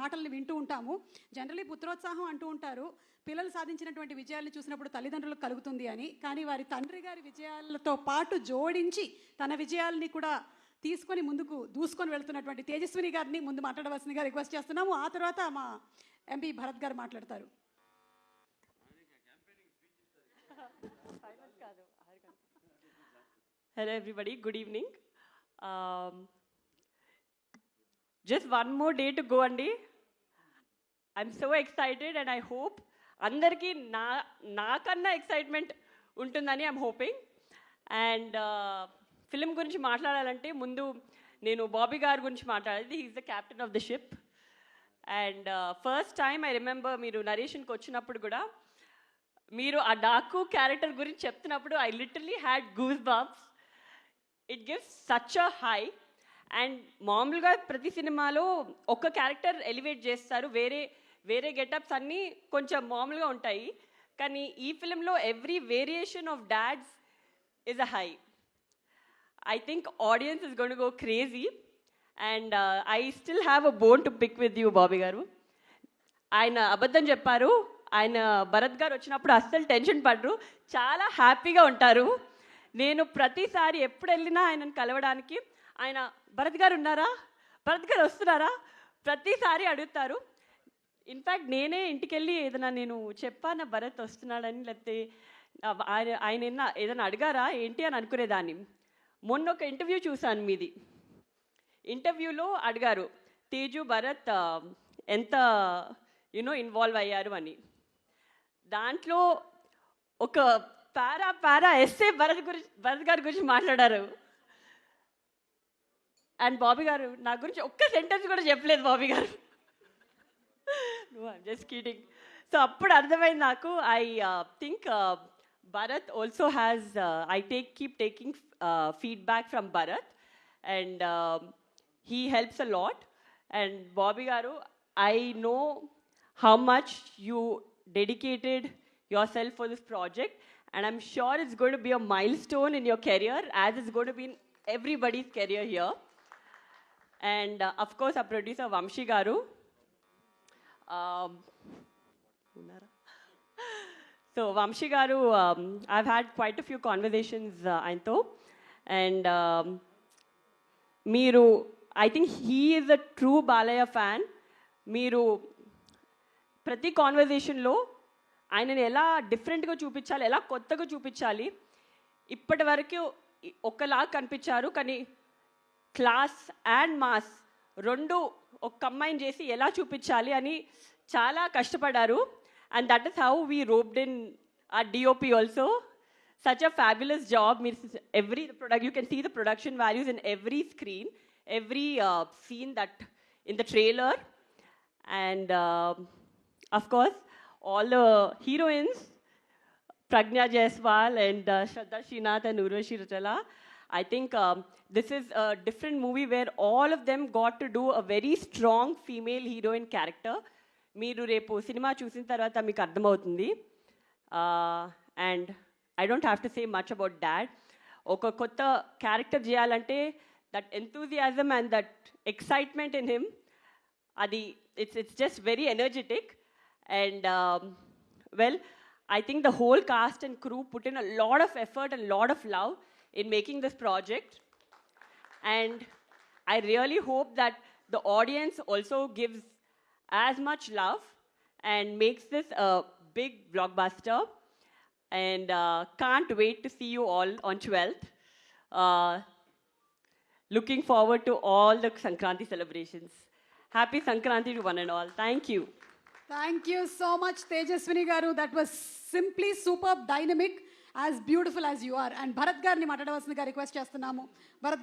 మాటల్ని వింటూ ఉంటాము. జనరలీ పుత్రోత్సాహం అంటూ ఉంటారు. పిల్లలు సాధించినటువంటి విజయాలను చూసినప్పుడు తల్లిదండ్రులకు కలుగుతుంది అని. కానీ వారి తండ్రి గారి విజయాలతో పాటు జోడించి తన విజయాల్ని కూడా తీసుకొని ముందుకు దూసుకొని వెళ్తున్నటువంటి తేజస్విని గారిని ముందు మాట్లాడవలసిందిగా రిక్వెస్ట్ చేస్తున్నాము. ఆ తర్వాత మా ఎంపీ భరత్ గారు మాట్లాడతారు. Hello everybody good evening just one more day to go అండి I'm so excited and I hope అందరికీ నా నాకన్నా ఎక్సైట్మెంట్ ఉంటుందని ఐమ్ హోపింగ్ అండ్ ఫిలిం గురించి మాట్లాడాలంటే ముందు నేను బాబీ గారి గురించి మాట్లాడేది. He's the captain of the ship and first time I remember మీరు నరేషన్కి వచ్చినప్పుడు కూడా మీరు ఆ డాకు క్యారెక్టర్ గురించి చెప్తున్నప్పుడు I literally had goosebumps it gives such a high and మామూలుగా ప్రతి సినిమాలో ఒక క్యారెక్టర్ ఎలివేట్ చేస్తారు. వేరే వేరే గెటప్స్ అన్నీ కొంచెం మామూలుగా ఉంటాయి. కానీ ఈ ఫిలింలో every variation of dads is a high I think audience is gonna go crazy and I still have a bone to pick with you Bobby గారు. ఆయన అబద్ధం చెప్పారు. ఆయన భరత్ గారు వచ్చినప్పుడు అస్సలు టెన్షన్ పడరు. చాలా హ్యాపీగా ఉంటారు. నేను ప్రతిసారి ఎప్పుడు వెళ్ళినా ఆయనను కలవడానికి. ఆయన భరత్ గారు ఉన్నారా? భరత్ గారు వస్తున్నారా? ప్రతిసారి అడుగుతారు. ఇన్ఫ్యాక్ట్ నేనే ఇంటికి వెళ్ళి ఏదైనా నేను చెప్పానా భరత్ వస్తున్నాడని లేకపోతే ఆయన ఆయన ఏదైనా ఏదైనా అడిగారా ఏంటి అని అనుకునేదాన్ని. మొన్న ఒక ఇంటర్వ్యూ చూశాను మీది. ఇంటర్వ్యూలో అడిగారు తేజు భరత్ ఎంత యునో ఇన్వాల్వ్ అయ్యారు అని. దాంట్లో ఒక పారా పారా ఎస్ఏ భరత్ గురించి భరత్ గారి గురించి మాట్లాడారు. అండ్ బాబీ గారు నా గురించి ఒక్క సెంటెన్స్ కూడా చెప్పలేదు బాబీ గారు. నువ్వు జస్ట్ కీటింగ్ సో అప్పుడు అర్థమైంది నాకు I think Bharat also has I take keep taking feedback from Bharat and he helps a lot and Bobby గారు I know how much you dedicated yourself for this project and i'm sure it's going to be a milestone in your career as it's going to be in everybody's career here and uh, of course our producer vamshi garu um, ఉన్నారా? So Vamsi గారు I've had quite few conversations ఆయనతో and మీరు I think he is a true Balayya fan మీరు ప్రతి కాన్వర్జేషన్లో ఆయనని ఎలా డిఫరెంట్గా చూపించాలి ఎలా కొత్తగా చూపించాలి ఇప్పటి వరకు ఒకలా కనిపించారు కానీ క్లాస్ అండ్ మాస్ రెండు ఒక కంబైన్ చేసి ఎలా చూపించాలి అని చాలా కష్టపడ్డారు and that is how we roped in ఆ DOP also such a fabulous job means every product you can see the production values in every screen every scene that in the trailer and of course all heroines Pragya Jaiswal and Shraddha Srinath and Urvashi Rachala I think um, this is a different movie where all of them got to do a very strong female heroine character. మీరు రేపు cinema చూసిన తర్వాత మీకు అర్థమవుతుంది. And I don't have to say much about dad ఒక కొత్త character చేయాలంటే that enthusiasm and that excitement in him అది it's it's just very energetic and well I think the whole cast and crew put in a lot of effort and lot of love in making this project. And I really hope that the audience also gives as much love and makes this a big blockbuster. And uh, can't wait to see you all on 12th. Uh, looking forward to all the Sankranti celebrations. Happy Sankranti to one and all. Thank you. Thank you so much, Tejaswini Garu. That was simply superb, dynamic. As beautiful as you are and Bharat గారిని మాట్లాడవలసిందిగా request చేస్తున్నాము. భరత్